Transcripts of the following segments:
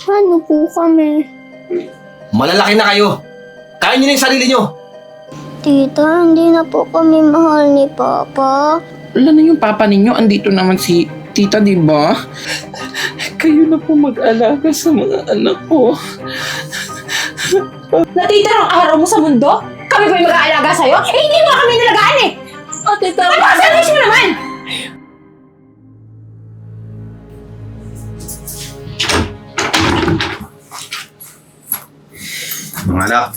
Paano po kami? Malalaki na kayo. Kaya nyo na yung sarili nyo. Tita, hindi na po kami mahal ni Papa. Wala na yung papa ninyo. Andito naman si tita, di ba? Kayo na po mag-alaga sa mga anak ko. Natitirang araw mo sa mundo? Kami ba yung mag-aalaga sa'yo? Eh, hindi mo kami nalagaan eh! O, tita. Ano ba? Service mo naman! Mga anak.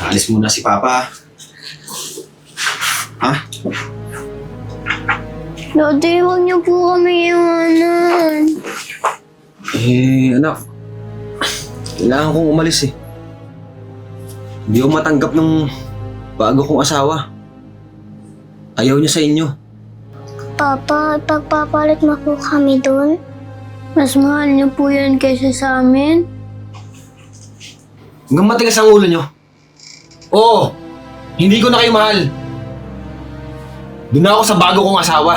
Alis muna si Papa. Ha? Daddy, huwag niyo po kami iwanan. Eh, anak. Kailangan kong umalis eh. Hindi ako matanggap ng bago kong asawa. Ayaw niya sa inyo. Papa, ipagpapalit mo po kami doon? Mas mahal niyo po yan kaysa sa amin? Hanggang matigas ang ulo niyo. Oo, hindi ko na kayo mahal. Doon na ako sa bago kong asawa.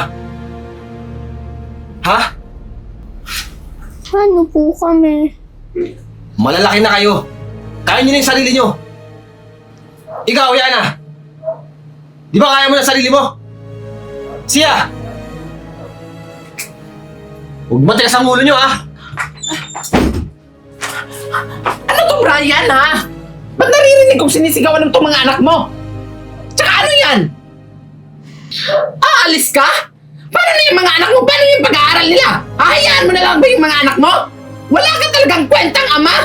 Ha? Paano po kami? Malalaki na kayo. Kaya niyo na yung sarili niyo. Ikaw, Yana. Di ba kaya mo na sarili mo? Siya! Huwag matigas ang ulo niyo, ha? Ano to, Brian, ha? Ba't naririnig kong sinisigawan ng itong mga anak mo? Tsaka ano yan? Aalis ka? Paano na yung mga anak mo? Paano yung pag-aaral nila? Hahayaan mo na lang ba yung mga anak mo? Wala ka talagang kwentang ama?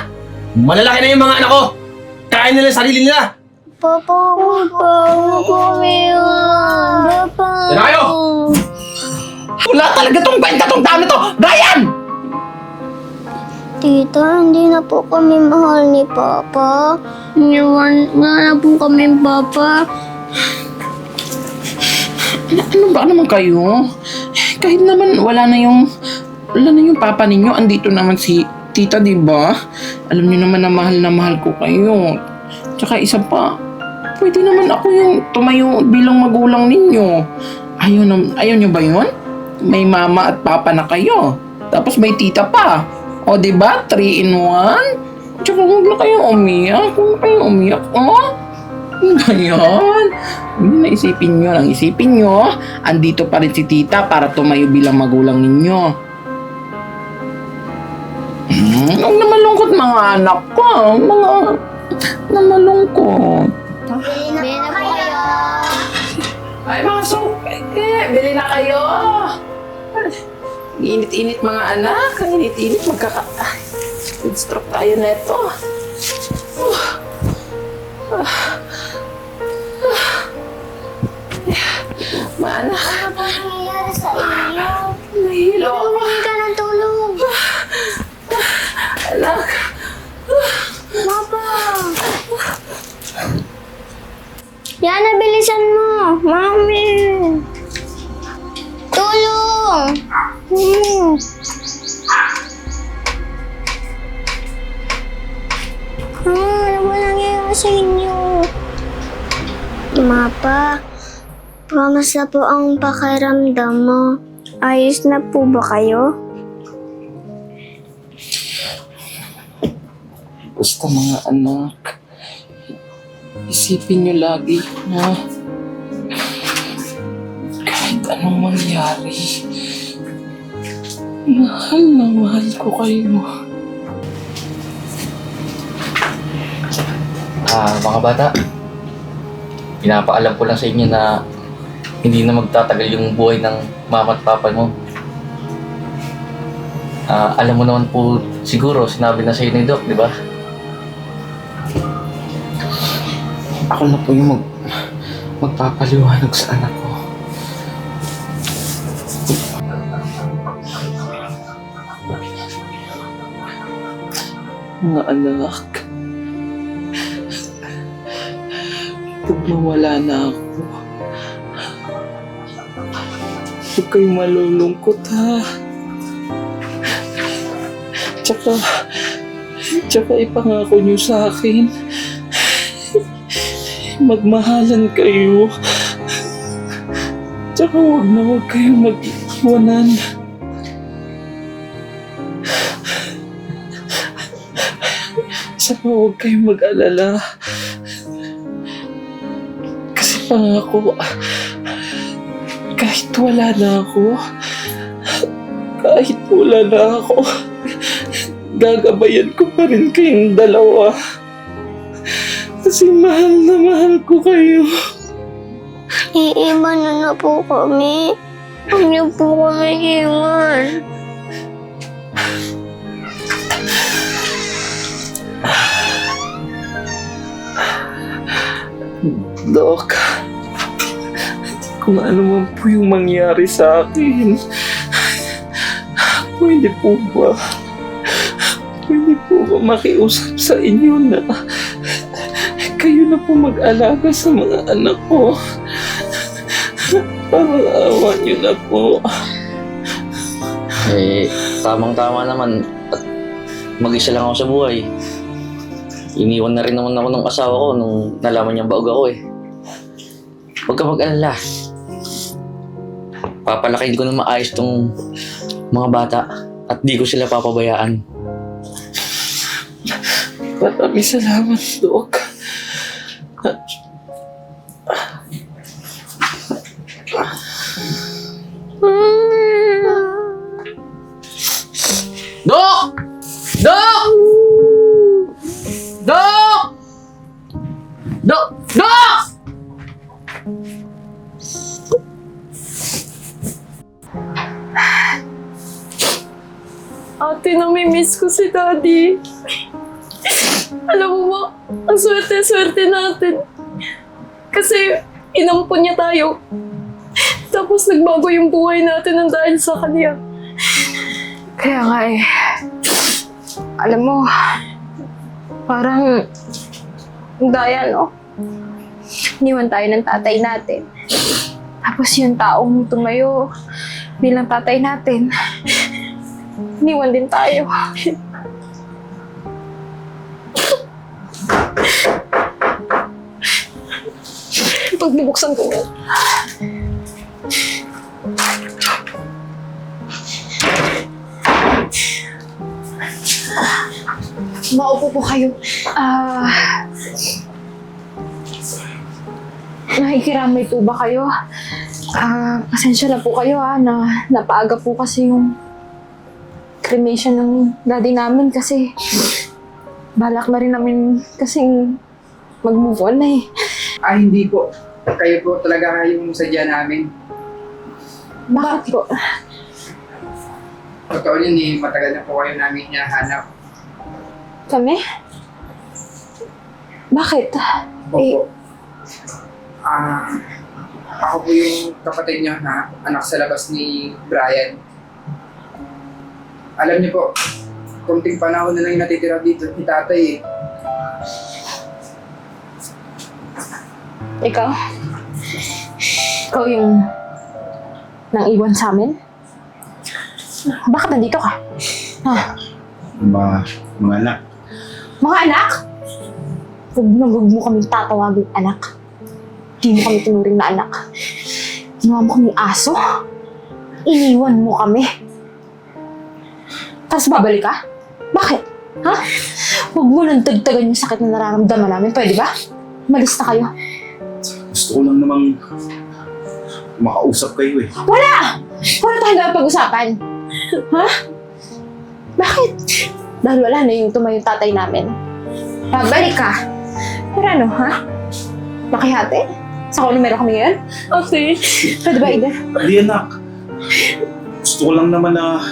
Malalaki na yung mga anak ko. Kaya nila yung sarili nila. Papa, po kami iwanan. Papa. Yan na kayo! Wala talaga tong kwenta tong tao na to! Brian! Tita, hindi na po kami mahal ni Papa. Iniwan nga na po kami, Papa. Ano ba naman kayo? Kahit naman wala na yung wala na yung papa ninyo, andito naman si tita, di ba? Alam niyo naman na mahal na mahal ko kayo. Tsaka isa pa, pwede naman ako yung tumayo bilang magulang ninyo. Ayaw, na, ayaw niyo ba yun? May mama at papa na kayo. Tapos may tita pa. O, di ba? Three in one. Tsaka huwag na kayo umiyak. Huwag na kayo umiyak. Oh? Ngayon, hindi na isipin nyo lang. Isipin nyo, andito pa rin si tita para tumayo bilang magulang ninyo. Hmm, huwag na malungkot mga anak ko. Mga na malungkot. Bili na po kayo. Ay, mga suke, bili na kayo. Init-init mga anak. Init-init magkaka... Ay, food stroke tayo na ito. Mga anak, Ano ba nangyayari sa inyo? nahihilo ako. Humingi ka ng tulong. Anak, Papa. Yana, bilisan mo. Mami. Hmm. Ah, ano ba nangyayari sa inyo? Mapa, na po ang pakiramdam mo. Ayos na po ba kayo? Basta mga anak, isipin nyo lagi na kahit anong mangyari, mahal na mahal ko kayo. Ah, mga bata, pinapaalam ko lang sa inyo na hindi na magtatagal yung buhay ng mama at papa mo. Ah, alam mo naman po siguro, sinabi na sa ni Doc, di ba? Ako na po yung mag, magpapaliwanag sa anak ko. Mga anak, pag mawala na ako, huwag kayong malulungkot ha. Tsaka, tsaka ipangako niyo sa akin, magmahalan kayo. Tsaka huwag na huwag kayong mag-iwanan. Sana huwag kayong mag-alala. Kasi pangako, kahit wala na ako, kahit wala na ako, gagabayan ko pa rin kayong dalawa. Kasi mahal na mahal ko kayo. Iiwan na na po kami. Huwag niyo po kami iwan. Dok, kung ano man po yung mangyari sa akin, pwede po ba, pwede po ba makiusap sa inyo na kayo na po mag-alaga sa mga anak ko? Parang awa na po. Eh, tamang-tama naman. At mag-isa lang ako sa buhay. Iniwan na rin naman ako ng asawa ko nung nalaman niyang baog ako eh. Huwag ka mag-alala. Papalakihin ko na maayos tong mga bata at di ko sila papabayaan. Maraming salamat, Dok. Ate, namimiss ko si Daddy. Alam mo ba, ang swerte-swerte natin. Kasi inampun niya tayo. Tapos nagbago yung buhay natin ng dahil sa kanya. Kaya nga eh, alam mo, parang daya no? Iniwan tayo ng tatay natin. Tapos yung taong tumayo bilang tatay natin, Iniwan din tayo. Pagbubuksan ko. Maupo po kayo. Ah... nakikiramay po ba kayo? Ah, pasensya na po kayo ah, na napaaga po kasi yung cremation ng daddy namin kasi balak na rin namin kasing mag-move on na eh. Ah, hindi po. Kayo po talaga yung sadya namin. Bakit po? Totoo yun eh, matagal na po kayo namin hinahanap. Kami? Bakit? Eh, Opo. Ah, ako po yung kapatid niyo na anak sa labas ni Brian. Alam niyo po, kunting panahon na lang yung natitira dito ni tatay eh. ikaw? Ikaw yung nang iwan sa amin? Bakit nandito ka? Ha? Mga, mga anak. Mga anak? Huwag na huwag mo kaming tatawagin anak. Di mo kami tinuring na anak. Ginawa mo kaming aso. Iniwan mo kami. Tapos babalik ka? Bakit? Ha? Huwag mo nang dagdagan yung sakit na nararamdaman namin. Pwede ba? Malis na kayo. Gusto ko lang namang makausap kayo eh. Wala! Wala tayong pag-usapan. Ha? Bakit? Dahil wala na yung tumayo tatay namin. Pabalik ka. Pero ano, ha? Makihati? Sa kung ano meron kami ngayon? Okay. Pwede ba, Ida? Hindi anak. Gusto ko lang naman na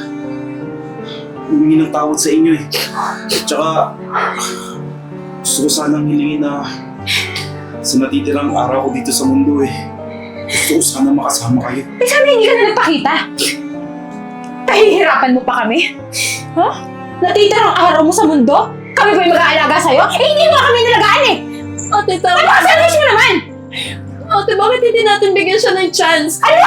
humingi ng tawad sa inyo eh. At saka gusto ko sanang hilingin na sa natitirang araw ko dito sa mundo eh. Gusto ko sana makasama kayo. Eh, sana hindi ka na nagpakita. Pahihirapan mo pa kami? Ha? Natitirang araw mo sa mundo? Kami ba yung mag-aalaga sa'yo? Eh, hindi mo kami nalagaan eh! Ate, tama. Ano ka selfish mo naman? Ate, bakit hindi natin bigyan siya ng chance? Ano?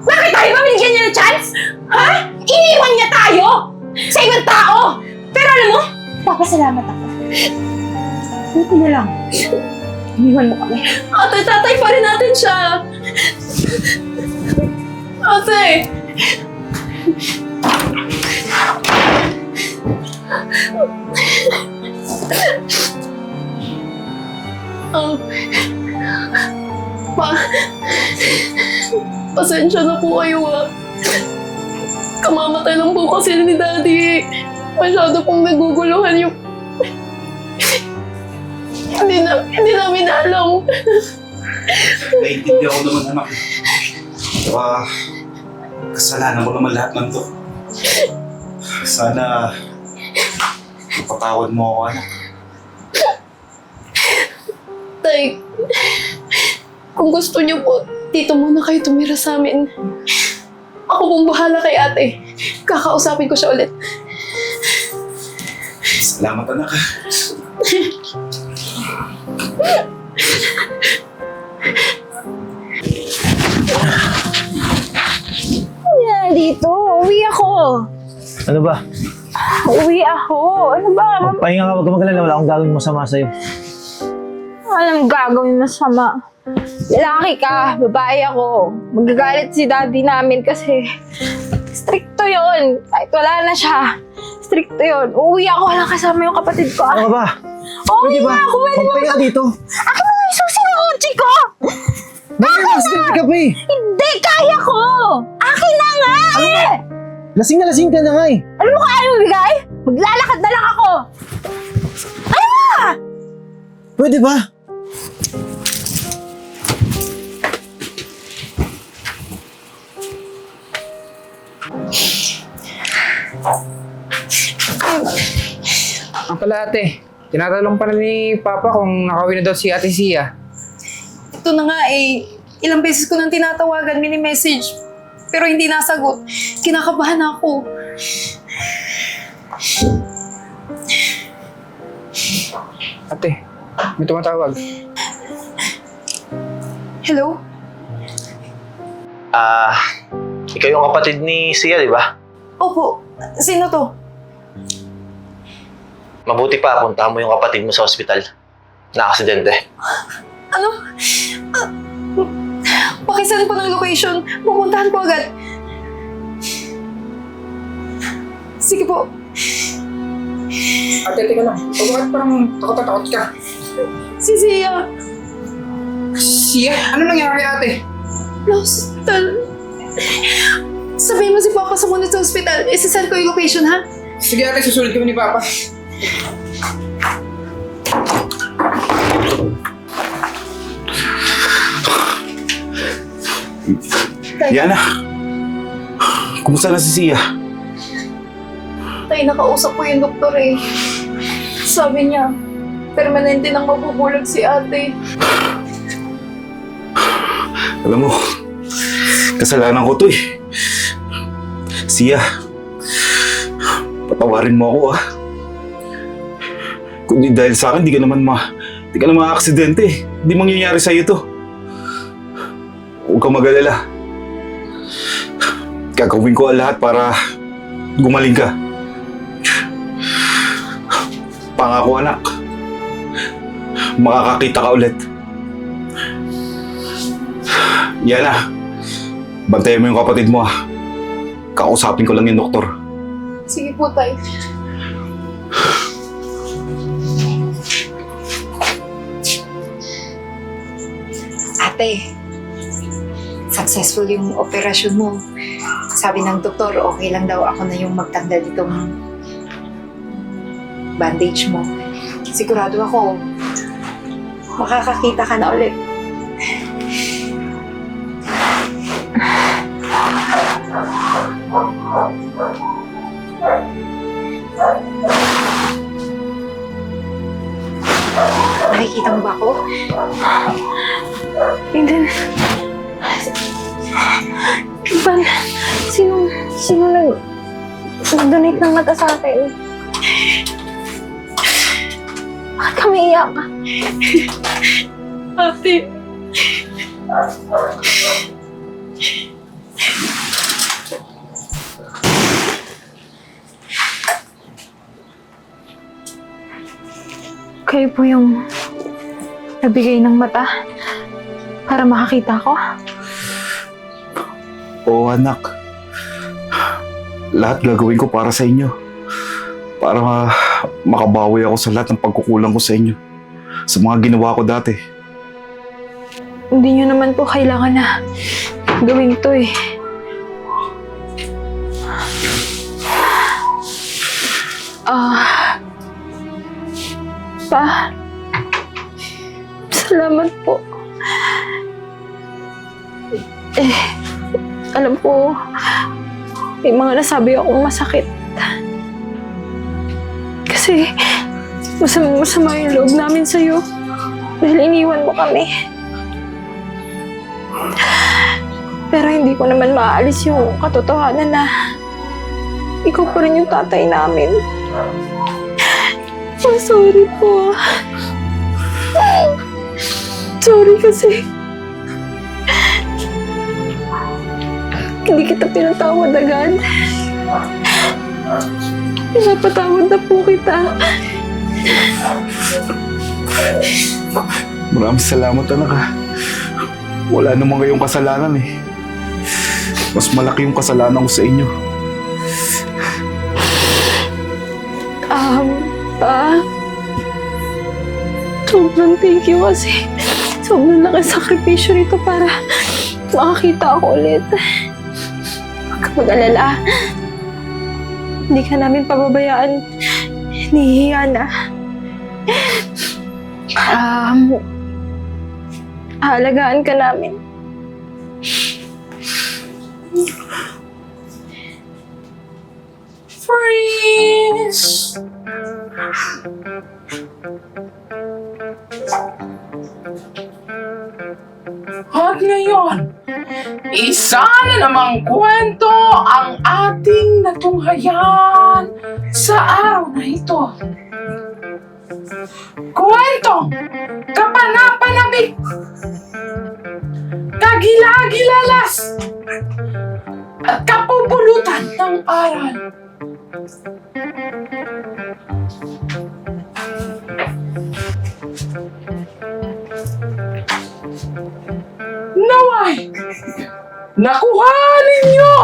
Bakit tayo ba binigyan niya ng chance? Ha? Iniwan niya tayo! Sa ibang tao! Pero alam mo, papasalamat ako. Buti na lang. Iniwan mo kami. Ate, tatay pa rin natin siya! Ate! Oh. Pa, pasensya na po kayo ah. Kamamatay lang po kasi ni Daddy. Masyado pong naguguluhan yung... hindi na, hindi namin alam. Naiintindihan ko naman anak. Saka, kasalanan ko naman lahat ng to. Sana, mapatawad mo ako anak. Tay, kung gusto niyo po, dito muna kayo tumira sa amin. Ako pong bahala kay ate. Kakausapin ko siya ulit. Salamat anak. na dito. Uwi ako. Ano ba? Uwi ako. Ano ba? Pahinga ka, wag ka magalala. Wala akong gagawin masama sa'yo. Alam gagawin masama. Lalaki ka, babae ako. Magagalit si daddy namin kasi stricto yon. Kahit wala na siya. Stricto yon. Uuwi ako, wala kasama yung kapatid ko. Ano ka ba? Uwi Pwede ba? na ako, pwede mo. Magpahinga ka dito. Akin na yung susi ng kotse ko! Bakit lasing ka pa eh? Hindi, kaya ko! Akin na nga! Lasing na lasing ka na nga eh. Ano mo kaya mo bigay? Maglalakad na lang ako! Ano? Pwede ba? Ang pala ate, tinatanong pa na ni Papa kung nakauwi na daw si Ate Sia. Ito na nga eh, ilang beses ko nang tinatawagan, mini-message. Pero hindi nasagot. Kinakabahan ako. Ate, may tumatawag. Hello? Ah, ikaw yung kapatid ni Sia, di ba? Opo. Sino to? Mabuti pa, puntahan mo yung kapatid mo sa ospital. Na-aksidente. Ano? Ah, pakisend po ng location. Pupuntahan po agad. Sige po. Ate, teka lang. O bakit parang takot na takot ka? Si. Sia? Ano nangyari ate? Hospital. Sabihin mo si Papa sa muna sa hospital. Isasend ko yung location, ha? Sige ate, susunod kami ni Papa. Yana, kumusta na si Sia? Tay, nakausap ko yung doktor eh. Sabi niya, permanente nang mabubulag si ate. Alam mo, kasalanan ko to eh. Sia, patawarin mo ako ah. Kung di dahil sa akin, di ka naman ma... Di ka naman aksidente. Di mangyayari sa'yo to. Huwag kang mag-alala. Gagawin ko ang lahat para gumaling ka. Pangako anak. Makakakita ka ulit. Yana, bantayan mo yung kapatid mo ah. Kausapin ko lang yung doktor. Sige po, Tay. Ate, successful yung operasyon mo. Sabi ng doktor, okay lang daw ako na yung magtanggal itong bandage mo. Sigurado ako, makakakita ka na ulit. Sa akin? Bakit kami iyak? Ate. Kayo po yung nabigay ng mata para makakita ko. Oo anak. Lahat gagawin ko para sa inyo. Para ma- makabawi ako sa lahat ng pagkukulang ko sa inyo. Sa mga ginawa ko dati. Hindi nyo naman po kailangan na gawin to eh. Ah. Pa. Salamat po. Eh, alam ko, may mga nasabi akong masakit. Kasi, masama, masama yung loob namin sa'yo. Dahil iniwan mo kami. Pero hindi ko naman maaalis yung katotohanan na ikaw pa rin yung tatay namin. Oh, sorry po. Sorry kasi hindi kita pinatawad agad. Pinapatawad na po kita. Maraming salamat anak ha. Wala naman kayong kasalanan eh. Mas malaki yung kasalanan ko sa inyo. Um, pa, sobrang thank you kasi sobrang laki sakripisyo nito para makakita ako ulit. Huwag ka mag-alala. Hindi ka namin pababayaan ni Hiyana. Um, aalagaan ka namin. Freeze! At ngayon, isa na namang kwento ang ating natunghayan sa araw na ito. Kwentong kapanapanabik, kagilagilalas, at kapupulutan ng aral. Nakuha ninyo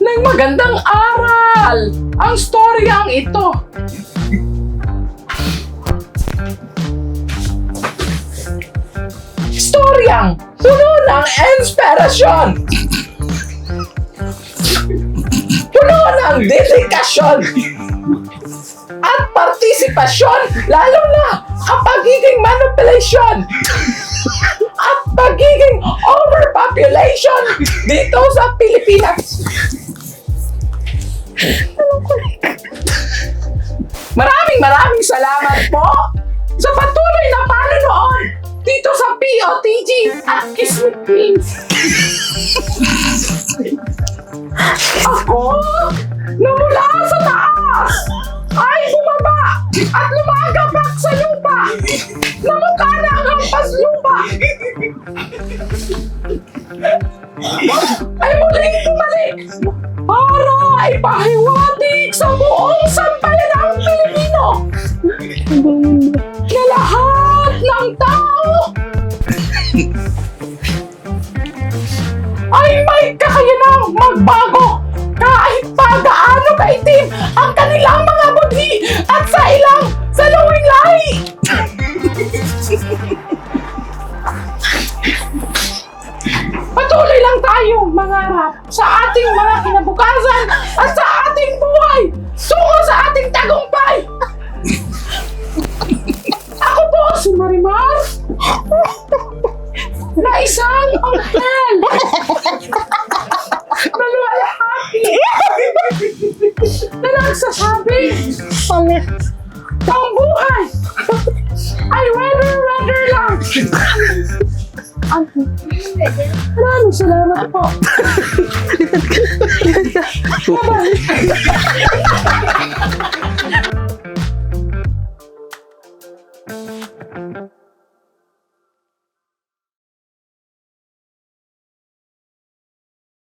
ng magandang aral ang storyang ito. Storyang puno ng inspirasyon. Puno ng dedikasyon at partisipasyon, lalo na ang pagiging manipulation overpopulation dito sa Pilipinas. Maraming maraming salamat po sa patuloy na panonood dito sa POTG at Kiss Me Queens. Ako, para ipahiwatig sa buong sambayan ng Pilipino na lahat ng tao ay may kakayanang magbago kahit pa gaano kaitim ang kanilang mga budhi at sa ilang salawing lahi. Patuloy lang tayo mangarap sa ating mga kinabukasan at sa ating buhay. Tungo sa ating tagumpay. Ako po si Marimar na isang anghel. Na luwalhati. Na nagsasabi. Ang salamat po.